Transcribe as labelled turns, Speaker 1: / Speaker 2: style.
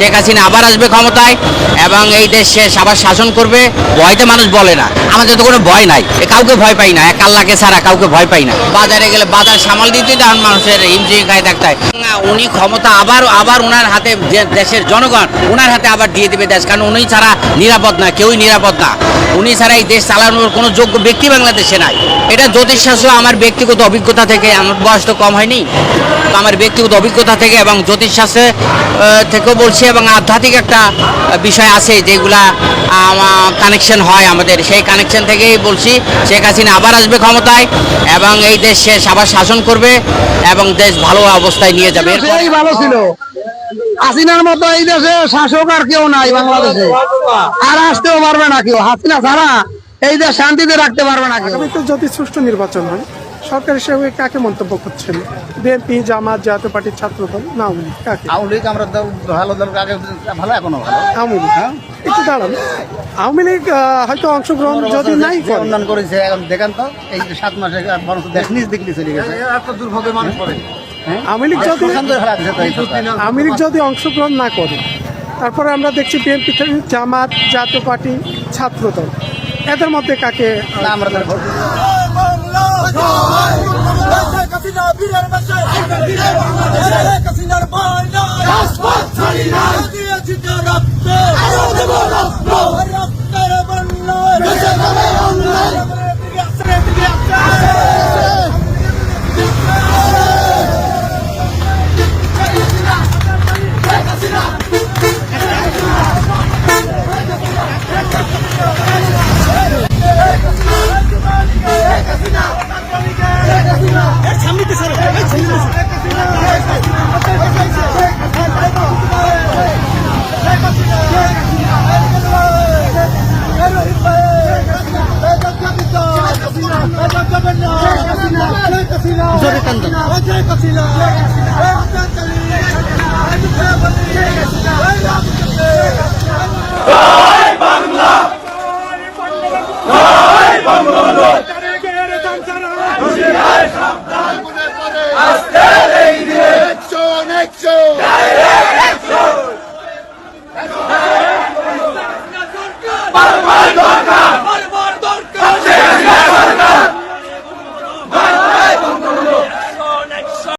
Speaker 1: শেখ হাসিনা আবার আসবে ক্ষমতায় এবং এই দেশ সে আবার শাসন করবে, ভয়তে মানুষ বলে না। আমাদের তো কোনো ভয় নাই। কাউকে ভয় পাই না, এক আল্লাহকে ছাড়া কাউকে ভয় পাই না। বাজারে গেলে বাজার সামাল দিতে তখন মানুষের হিমশিম খাই থাকতে হয়। উনি ক্ষমতা আবার আবার ওনার হাতে দেশের জনগণ ওনার হাতে আবার দিয়ে দেবে দেশ। কারণ উনি ছাড়া নিরাপদ না, কেউই নিরাপদ না। উনি ছাড়া এই দেশ চালানোর কোনো যোগ্য ব্যক্তি বাংলাদেশে নাই। এটা জ্যোতিষশাস্ত্র আমার ব্যক্তিগত অভিজ্ঞতা থেকে, আমার বয়স তো কম হয়নি আমার ব্যক্তিগত অভিজ্ঞতা থেকে এবং জ্যোতিষশাস্ত্রে থেকেও বলছি এবং আধ্যাত্মিক একটা বিষয় আছে যেগুলা কানেকশন হয় আমাদের। সেই কানেকশন থেকেই বলছি, শেখ হাসিনা আবার আসবে ক্ষমতায় এবং এই দেশ শেষ আবার শাসন করবে এবং দেশ ভালো অবস্থায় নিয়ে যাবে।
Speaker 2: ভালো ছিল। হাসিনার মতো এই দেশে শাসক আর কেউ নাই বাংলাদেশে। আর আসতেও পারবে না কেউ। হাসিনা ছাড়া এই দেশ শান্তিতে রাখতে পারবে না
Speaker 3: আগামীতে যদি সুষ্ঠু নির্বাচন হয় সরকার হিসেবে কাকে মন্তব্য করছেন? বিএনপি জামাত জাতীয় পার্টির ছাত্রদল না আওয়ামী লীগ কাকে?
Speaker 4: আওয়ামী লীগ আমরা ভালো দল আগে ভালো এখনও ভালো।
Speaker 3: আওয়ামী লীগ। একটু দাঁড়ান। আওয়ামী লীগ হয়তো অংশগ্রহণ যদি নাই
Speaker 4: উন্নয়ন করেছে এখন দেখেন তো এই যে সাত মাসে বরং দেশ নিজ দিক দিয়ে চলে গেছে। এত দুর্ভোগে মানুষ পড়ে।
Speaker 3: আওয়ামী লীগ যদি। আওয়ামী লীগ যদি অংশগ্রহণ না করে তারপরে আমরা দেখছি বিএনপি থেকে জামাত জাতীয় পার্টি ছাত্রদল। এদের মধ্যে কাকে
Speaker 4: না আমরা তার ভোট দিব।
Speaker 5: Action!